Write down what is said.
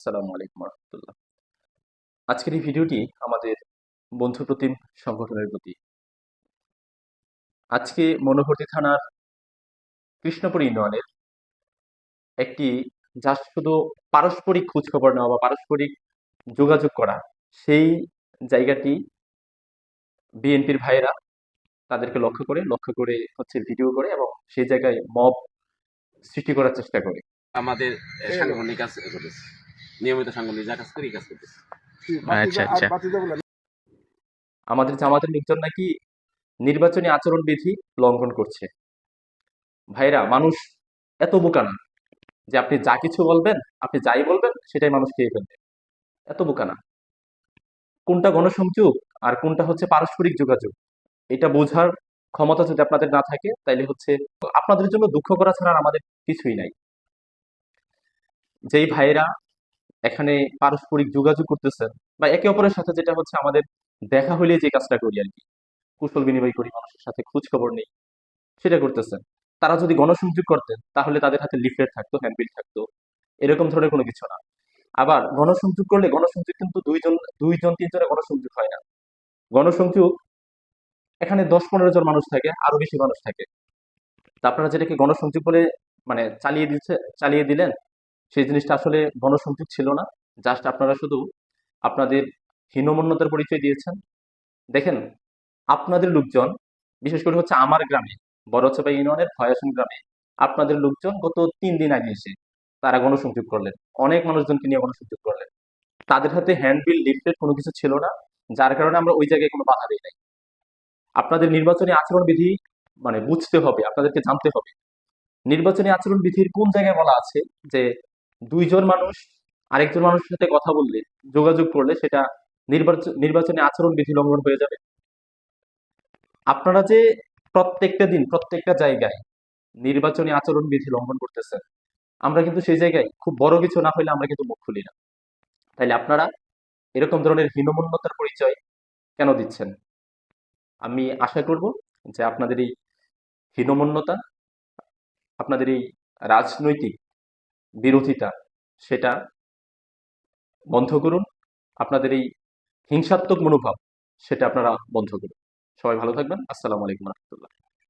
আসসালামু আলাইকুম রহমতুল্লাহ আজকের এই ভিডিওটি আমাদের বন্ধু প্রতিম সংগঠনের প্রতি। আজকে মনোহরদী থানার কৃষ্ণপুর ইউনিয়নের একটি যা শুধু পারস্পরিক খোঁজখবর নেওয়া বা পারস্পরিক যোগাযোগ করা, সেই জায়গাটি বিএনপির ভাইয়েরা তাদেরকে লক্ষ্য করে লক্ষ্য করে হচ্ছে ভিডিও করে এবং সেই জায়গায় মব সৃষ্টি করার চেষ্টা করে। আমাদের সাংগঠনিক করতেছে নিয়মিত সাংগঠনিক যা কাজ করি কাজ করতেছে। আচ্ছা, আচ্ছা। আমাদের জামাতের লোকজন নাকি নির্বাচনী আচরণ বিধি লঙ্ঘন করছে। ভাইরা মানুষ এত বোকা না যে আপনি যা কিছু বলবেন আপনি যাই বলবেন সেটাই মানুষ খেয়ে ফেলবে। এত বোকা না। কোনটা গণসংযোগ আর কোনটা হচ্ছে পারস্পরিক যোগাযোগ এটা বোঝার ক্ষমতা যদি আপনাদের না থাকে তাইলে হচ্ছে আপনাদের জন্য দুঃখ করা ছাড়া আমাদের কিছুই নাই। যেই ভাইয়েরা এখানে পারস্পরিক যোগাযোগ করতেছেন বা একে অপরের সাথে যেটা হচ্ছে আমাদের দেখা হইলে যে কাজটা করি আর কি। কুশল বিনিময় করি, মানুষের সাথে খোঁজ খবর নেই, সেটা করতেছেন তারা যদি গণসংযোগ করতেন, তাহলে তাদের হাতে লিফলেট থাকতো হ্যান্ডবিল থাকতো, এরকম ধরনের কোনো কিছু না। আবার গণসংযোগ করলে গণসংযোগ কিন্তু দুইজন দুইজন, তিনজনের গণসংযোগ হয় না। গণসংযোগ, এখানে দশ, পনেরো জন মানুষ থাকে, আরও বেশি মানুষ থাকে। তা আপনারা যেটাকে গণসংযোগ বলে মানে চালিয়ে দিচ্ছে, চালিয়ে দিলেন সেই জিনিসটা আসলে গণসংযোগ ছিল না। জাস্ট আপনারা শুধু আপনাদের হীনমন্যতার পরিচয় দিয়েছেন। দেখেন, আপনাদের লোকজন, বিশেষ করে হচ্ছে আমার গ্রামে, বড়চপা ইউনিয়নের ভয়াসন গ্রামে, আপনাদের লোকজন গত তিন দিন আগে এসে তারা গণসংযোগ করলেন। অনেক মানুষজনকে নিয়ে গণসংযোগ করলেন। তাদের হাতে হ্যান্ডবিল লিফলেট কোনো কিছু ছিল না, যার কারণে আমরা ওই জায়গায় কোনো বাধা দিই নাই। আপনাদের নির্বাচনী আচরণ বিধি মানে বুঝতে হবে, আপনাদেরকে জানতে হবে। নির্বাচনী আচরণ বিধির কোন জায়গায় বলা আছে যে দুইজন মানুষ আরেকজন মানুষের সাথে কথা বললে, যোগাযোগ করলে সেটা নির্বাচন নির্বাচনে আচরণ বিধি লঙ্ঘন হয়ে যাবে। আপনারা যে প্রত্যেকটা দিন, প্রত্যেকটা জায়গায় নির্বাচনী আচরণ বিধি লঙ্ঘন করতেছেন, আমরা কিন্তু সেই জায়গায় খুব বড় কিছু না হলে আমরা কিন্তু মুখ খুলি না। তাইলে আপনারা এরকম ধরনের হীনমন্যতার পরিচয় কেন দিচ্ছেন? আমি আশা করব যে আপনাদের এই হীনমন্যতা, আপনাদের এই রাজনৈতিক বিরোধিতা, সেটা বন্ধ করুন। আপনাদের এই হিংসাত্মক মনোভাব, সেটা আপনারা বন্ধ করুন। সবাই ভালো থাকবেন। আসসালামু আলাইকুম রহমতুল্লাহ।